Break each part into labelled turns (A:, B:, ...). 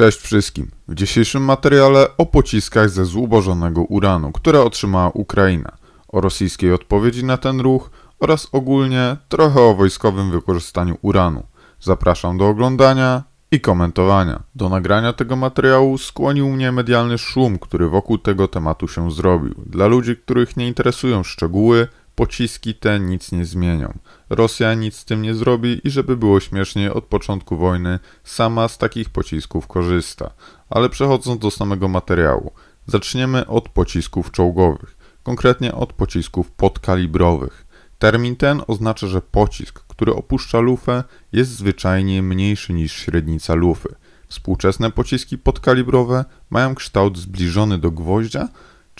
A: Cześć wszystkim. W dzisiejszym materiale o pociskach ze zubożonego uranu, które otrzymała Ukraina, o rosyjskiej odpowiedzi na ten ruch oraz ogólnie trochę o wojskowym wykorzystaniu uranu. Zapraszam do oglądania i komentowania. Do nagrania tego materiału skłonił mnie medialny szum, który wokół tego tematu się zrobił. Dla ludzi, których nie interesują szczegóły, pociski te nic nie zmienią. Rosja nic z tym nie zrobi i żeby było śmiesznie, od początku wojny sama z takich pocisków korzysta. Ale przechodząc do samego materiału, zaczniemy od pocisków czołgowych, konkretnie od pocisków podkalibrowych. Termin ten oznacza, że pocisk, który opuszcza lufę, jest zwyczajnie mniejszy niż średnica lufy. Współczesne pociski podkalibrowe mają kształt zbliżony do gwoździa,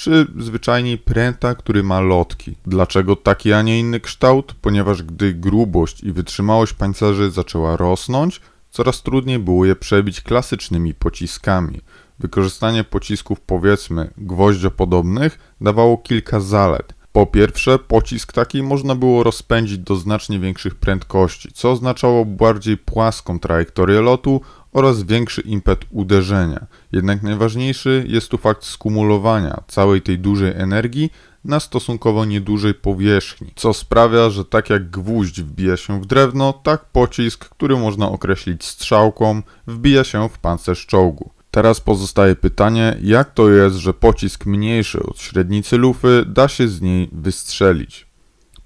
A: czy zwyczajnie pręta, który ma lotki. Dlaczego taki, a nie inny kształt? Ponieważ gdy grubość i wytrzymałość pancerzy zaczęła rosnąć, coraz trudniej było je przebić klasycznymi pociskami. Wykorzystanie pocisków powiedzmy gwoździopodobnych dawało kilka zalet. Po pierwsze, pocisk taki można było rozpędzić do znacznie większych prędkości, co oznaczało bardziej płaską trajektorię lotu oraz większy impet uderzenia. Jednak najważniejszy jest tu fakt skumulowania całej tej dużej energii na stosunkowo niedużej powierzchni, co sprawia, że tak jak gwóźdź wbija się w drewno, tak pocisk, który można określić strzałką, wbija się w pancerz czołgu. Teraz pozostaje pytanie, jak to jest, że pocisk mniejszy od średnicy lufy da się z niej wystrzelić.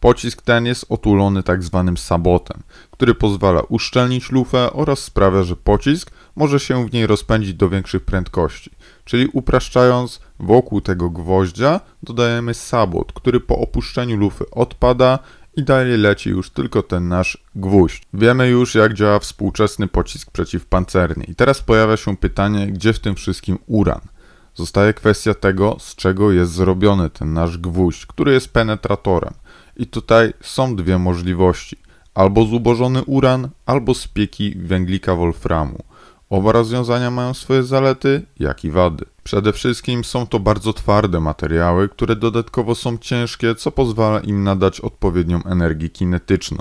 A: Pocisk ten jest otulony tak zwanym sabotem, który pozwala uszczelnić lufę oraz sprawia, że pocisk może się w niej rozpędzić do większych prędkości. Czyli upraszczając, wokół tego gwoździa dodajemy sabot, który po opuszczeniu lufy odpada i dalej leci już tylko ten nasz gwóźdź. Wiemy już, jak działa współczesny pocisk przeciwpancerny. I teraz pojawia się pytanie, gdzie w tym wszystkim uran? Zostaje kwestia tego, z czego jest zrobiony ten nasz gwóźdź, który jest penetratorem. I tutaj są dwie możliwości. Albo zubożony uran, albo z pieki węglika wolframu. Oba rozwiązania mają swoje zalety, jak i wady. Przede wszystkim są to bardzo twarde materiały, które dodatkowo są ciężkie, co pozwala im nadać odpowiednią energię kinetyczną.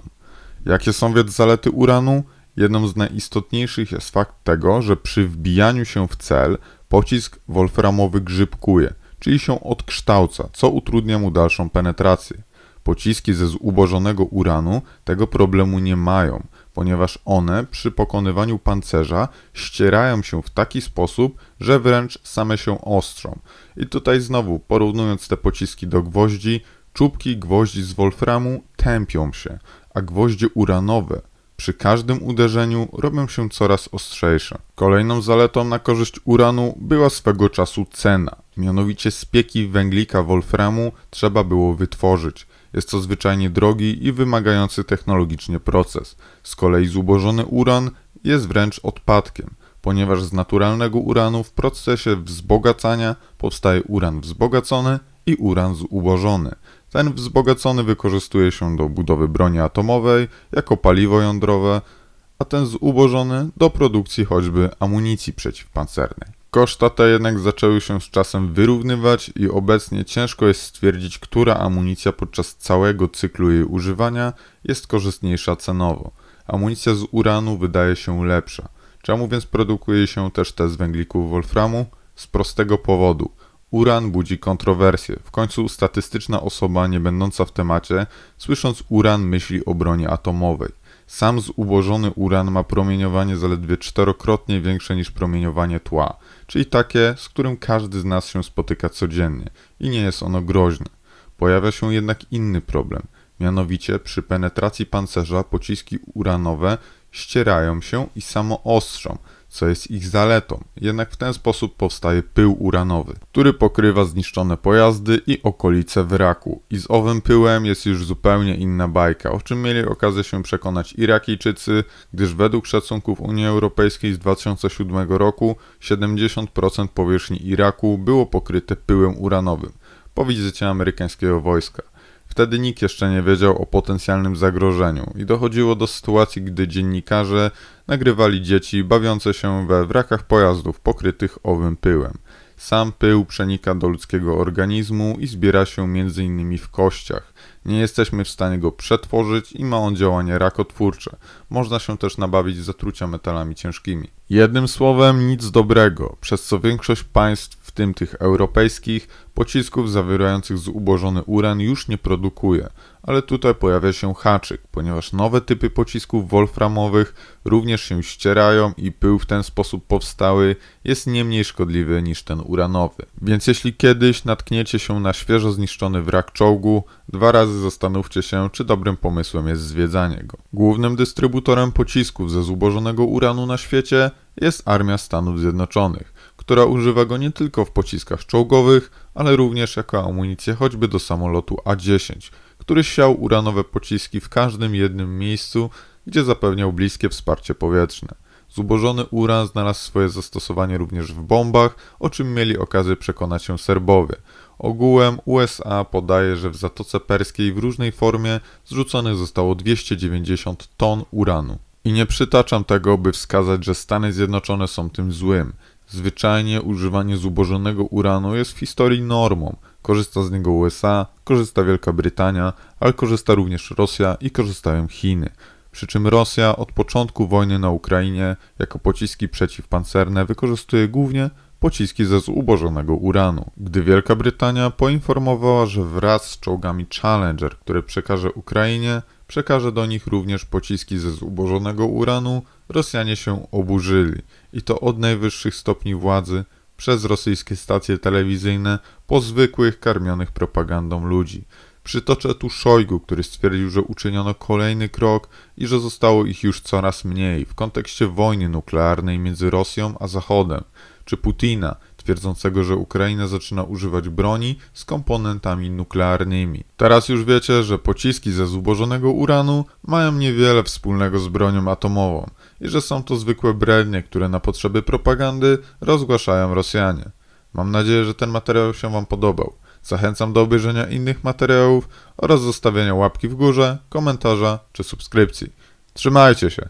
A: Jakie są więc zalety uranu? Jedną z najistotniejszych jest fakt tego, że przy wbijaniu się w cel pocisk wolframowy grzybkuje, czyli się odkształca, co utrudnia mu dalszą penetrację. Pociski ze zubożonego uranu tego problemu nie mają, ponieważ one przy pokonywaniu pancerza ścierają się w taki sposób, że wręcz same się ostrzą. I tutaj znowu, porównując te pociski do gwoździ, czubki gwoździ z wolframu tępią się, a gwoździe uranowe przy każdym uderzeniu robią się coraz ostrzejsze. Kolejną zaletą na korzyść uranu była swego czasu cena. Mianowicie spieki węglika wolframu trzeba było wytworzyć. Jest to zwyczajnie drogi i wymagający technologicznie proces. Z kolei zubożony uran jest wręcz odpadkiem, ponieważ z naturalnego uranu w procesie wzbogacania powstaje uran wzbogacony i uran zubożony. Ten wzbogacony wykorzystuje się do budowy broni atomowej jako paliwo jądrowe, a ten zubożony do produkcji choćby amunicji przeciwpancernej. Koszta te jednak zaczęły się z czasem wyrównywać i obecnie ciężko jest stwierdzić, która amunicja podczas całego cyklu jej używania jest korzystniejsza cenowo. Amunicja z uranu wydaje się lepsza. Czemu więc produkuje się też te z węglików wolframu? Z prostego powodu. Uran budzi kontrowersje. W końcu statystyczna osoba nie będąca w temacie, słysząc uran myśli o broni atomowej. Sam zubożony uran ma promieniowanie zaledwie czterokrotnie większe niż promieniowanie tła, czyli takie, z którym każdy z nas się spotyka codziennie i nie jest ono groźne. Pojawia się jednak inny problem, mianowicie przy penetracji pancerza pociski uranowe ścierają się i samo ostrzą, co jest ich zaletą. Jednak w ten sposób powstaje pył uranowy, który pokrywa zniszczone pojazdy i okolice wraku. I z owym pyłem jest już zupełnie inna bajka, o czym mieli okazję się przekonać Irakijczycy, gdyż według szacunków Unii Europejskiej z 2007 roku 70% powierzchni Iraku było pokryte pyłem uranowym po wizycie amerykańskiego wojska. Wtedy nikt jeszcze nie wiedział o potencjalnym zagrożeniu i dochodziło do sytuacji, gdy dziennikarze nagrywali dzieci bawiące się we wrakach pojazdów pokrytych owym pyłem. Sam pył przenika do ludzkiego organizmu i zbiera się m.in. w kościach. Nie jesteśmy w stanie go przetworzyć i ma on działanie rakotwórcze. Można się też nabawić zatrucia metalami ciężkimi. Jednym słowem, nic dobrego, przez co większość państw, w tym tych europejskich, pocisków zawierających zubożony uran już nie produkuje. Ale tutaj pojawia się haczyk, ponieważ nowe typy pocisków wolframowych również się ścierają i pył w ten sposób powstały jest nie mniej szkodliwy niż ten uranowy. Więc jeśli kiedyś natkniecie się na świeżo zniszczony wrak czołgu, dwa razy zastanówcie się, czy dobrym pomysłem jest zwiedzanie go. Głównym dystrybutorem pocisków ze zubożonego uranu na świecie jest Armia Stanów Zjednoczonych, która używa go nie tylko w pociskach czołgowych, ale również jako amunicję choćby do samolotu A-10, który siał uranowe pociski w każdym jednym miejscu, gdzie zapewniał bliskie wsparcie powietrzne. Zubożony uran znalazł swoje zastosowanie również w bombach, o czym mieli okazję przekonać się Serbowie. Ogółem USA podaje, że w Zatoce Perskiej w różnej formie zrzuconych zostało 290 ton uranu. I nie przytaczam tego, by wskazać, że Stany Zjednoczone są tym złym. Zwyczajnie używanie zubożonego uranu jest w historii normą. Korzysta z niego USA, korzysta Wielka Brytania, ale korzysta również Rosja i korzystają Chiny. Przy czym Rosja od początku wojny na Ukrainie jako pociski przeciwpancerne wykorzystuje głównie pociski ze zubożonego uranu. Gdy Wielka Brytania poinformowała, że wraz z czołgami Challenger, które przekaże Ukrainie, przekaże do nich również pociski ze zubożonego uranu, Rosjanie się oburzyli i to od najwyższych stopni władzy przez rosyjskie stacje telewizyjne po zwykłych karmionych propagandą ludzi. Przytoczę tu Szojgu, który stwierdził, że uczyniono kolejny krok i że zostało ich już coraz mniej w kontekście wojny nuklearnej między Rosją a Zachodem, czy Putina, twierdzącego, że Ukraina zaczyna używać broni z komponentami nuklearnymi. Teraz już wiecie, że pociski ze zubożonego uranu mają niewiele wspólnego z bronią atomową i że są to zwykłe brednie, które na potrzeby propagandy rozgłaszają Rosjanie. Mam nadzieję, że ten materiał się Wam podobał. Zachęcam do obejrzenia innych materiałów oraz zostawienia łapki w górze, komentarza czy subskrypcji. Trzymajcie się!